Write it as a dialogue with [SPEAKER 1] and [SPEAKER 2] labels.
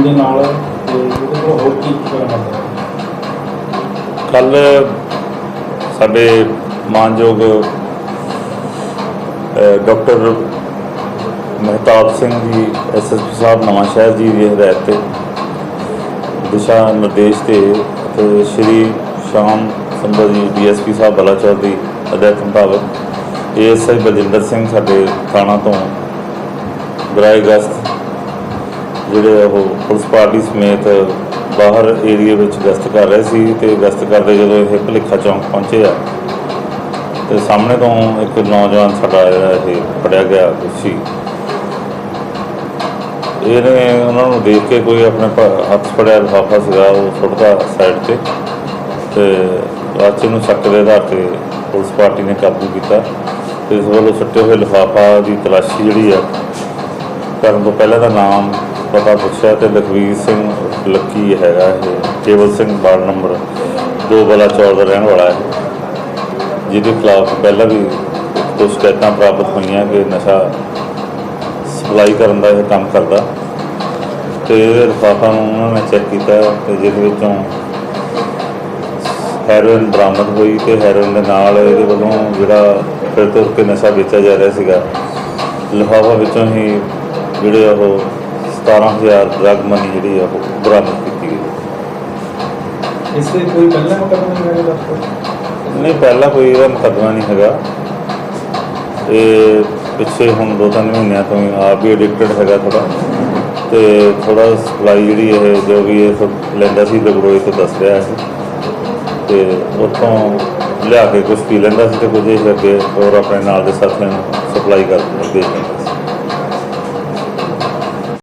[SPEAKER 1] ਹੋਣ ਦੇ ਨਾਲ ਤੇ ਉਹਦੇ ਕੋਲ ਹੋਰ ਕੀ ਕਰਾਂਗਾ
[SPEAKER 2] ਕੱਲ ਸਾਡੇ ਮਾਨਯੋਗ ਡਾਕਟਰ ਮਹਿਤਾਬ ਸਿੰਘ ਜੀ ਐਸਐਸਪੀ ਸਾਹਿਬ ਨਵਾਂ ਸ਼ਹਿਰ ਜੀ ਦੀ ਹਦਾਇਤ ਤੇ ਦਿਸ਼ਾ ਨਿਰਦੇਸ਼ ਤੇ ਤੇ ਸ਼੍ਰੀ ਸ਼ਾਮ ਸੰਧੂ ਜੀ, ਡੀਐਸਪੀ ਸਾਹਿਬ ਬਲਾਚੌਰ ਦੀ ਹਦਾਇਤ ਮੁਤਾਬਕ ਏਐਸਆਈ ਬਲਜਿੰਦਰ ਸਿੰਘ ਸਾਡੇ ਥਾਣਾ ਤੋਂ ਬਰਾਏ ਅਗਸਤ ਜਿਹੜੇ ਉਹ ਪੁਲਿਸ ਪਾਰਟੀ ਸਮੇਤ ਬਾਹਰ ਏਰੀਆ ਵਿੱਚ ਗਸ਼ਤ ਕਰ ਰਹੇ ਸੀ ਤੇ ਗਸ਼ਤ ਕਰਦੇ ਜਦੋਂ ਇਹ ਭਲੇਖਾ ਚੌਂਕ ਪਹੁੰਚੇ ਆ, ਤੇ ਸਾਹਮਣੇ ਤੋਂ ਇੱਕ ਨੌਜਵਾਨ ਸਾਡਾ ਜਿਹੜਾ ਇਹ ਫੜਿਆ ਗਿਆ ਦੋਸ਼ੀ। ਇਹਨੇ ਉਹਨਾਂ ਨੂੰ ਦੇਖ ਕੇ ਕੋਈ ਆਪਣੇ ਹੱਥ ਫੜਿਆ ਲਿਫਾਫਾ ਸੀਗਾ, ਉਹ ਸੁੱਟਦਾ ਸਾਈਡ ਤੇ ਤੇ ਬਾਅਦ 'ਚ ਸ਼ੱਕ ਦੇ ਆਧਾਰ ਤੇ ਪੁਲਿਸ ਪਾਰਟੀ ਨੇ ਕਾਬੂ ਕੀਤਾ। ਤੇ ਇਸ ਵੱਲੋਂ ਸੁੱਟੇ ਹੋਏ ਲਿਫਾਫਾ ਦੀ ਤਲਾਸ਼ੀ ਜਿਹੜੀ ਆ, ਕਰਨ ਤੋਂ ਪਹਿਲਾਂ ਦਾ ਨਾਮ ਪਤਾ ਪੁੱਛਿਆ ਤੇ ਲਖਵੀਰ ਸਿੰਘ ਲੱਕੀ ਹੈਗਾ ਇਹ, Kewal Singh ward number 2 Balachaur ਦਾ ਰਹਿਣ ਵਾਲਾ ਹੈ। ਜਿਹਦੇ ਖਿਲਾਫ ਪਹਿਲਾਂ ਵੀ ਕੁਝ ਸ਼ਿਕਾਇਤਾਂ ਪ੍ਰਾਪਤ ਹੋਈਆਂ ਕਿ ਨਸ਼ਾ ਸਪਲਾਈ ਕਰਨ ਦਾ ਇਹ ਕੰਮ ਕਰਦਾ। ਤੇ ਇਹਦੇ ਲਿਫਾਫਾ ਨੂੰ ਉਹਨਾਂ ਨੇ ਚੈੱਕ ਕੀਤਾ ਤੇ ਜਿਹਦੇ ਵਿੱਚੋਂ ਹੈਰੋਇਨ ਬਰਾਮਦ ਹੋਈ ਤੇ ਹੈਰੋਇਨ ਦੇ ਨਾਲ ਇਹਦੇ ਵੱਲੋਂ ਜਿਹੜਾ ਫਿਰ ਤੁਰ ਕੇ ਨਸ਼ਾ ਵੇਚਿਆ ਜਾ ਰਿਹਾ ਸੀਗਾ, ਲਿਫਾਫਾ ਵਿੱਚੋਂ ਹੀ ਜਿਹੜੇ ਉਹ 17000 ਡਰਗ ਮਨੀ ਜਿਹੜੀ ਆ ਉਹ ਬਰਾਮਦ ਕੀਤੀ ਗਈ।
[SPEAKER 1] ਇਸ ਤੇ ਕੋਈ ਪਹਿਲਾਂ ਮੁਕੱਦਮਾ ਨਹੀਂ ਹੋਇਆ ਡਾਕਟਰ
[SPEAKER 2] ਨਹੀਂ ਪਹਿਲਾਂ ਕੋਈ ਇਹਦਾ ਮੁਕੱਦਮਾ ਨਹੀਂ ਹੈਗਾ। ਇਹ ਪਿੱਛੇ ਹੁਣ ਦੋ ਤਿੰਨ ਮਹੀਨਿਆਂ ਤੋਂ ਹੀ ਆਪ ਵੀ ਐਡਿਕਟਡ ਹੈਗਾ ਥੋੜਾ ਤੇ ਥੋੜਾ ਸਪਲਾਈ ਜਿਹੜੀ ਇਹ ਜੋ ਵੀ ਇਹ ਸਭ ਲੈਂਦਾ ਸੀ ਲਗੜੋਏ ਤੋਂ ਦੱਸ ਰਿਹਾ ਹੈ ਤੇ ਉੱਥੋਂ ਲਿਆ ਕੇ ਕੁਝ ਪੀ ਲੈਂਦਾ ਸੀ ਤੇ ਕੁਝ ਇਹ ਅੱਗੇ ਹੋਰ ਆਪਣੇ ਨਾਲ ਦੇ ਸਾਥੀਆਂ ਨੂੰ ਸਪਲਾਈ ਕਰ ਦੇ ਦਿੰਦਾ ਸੀ।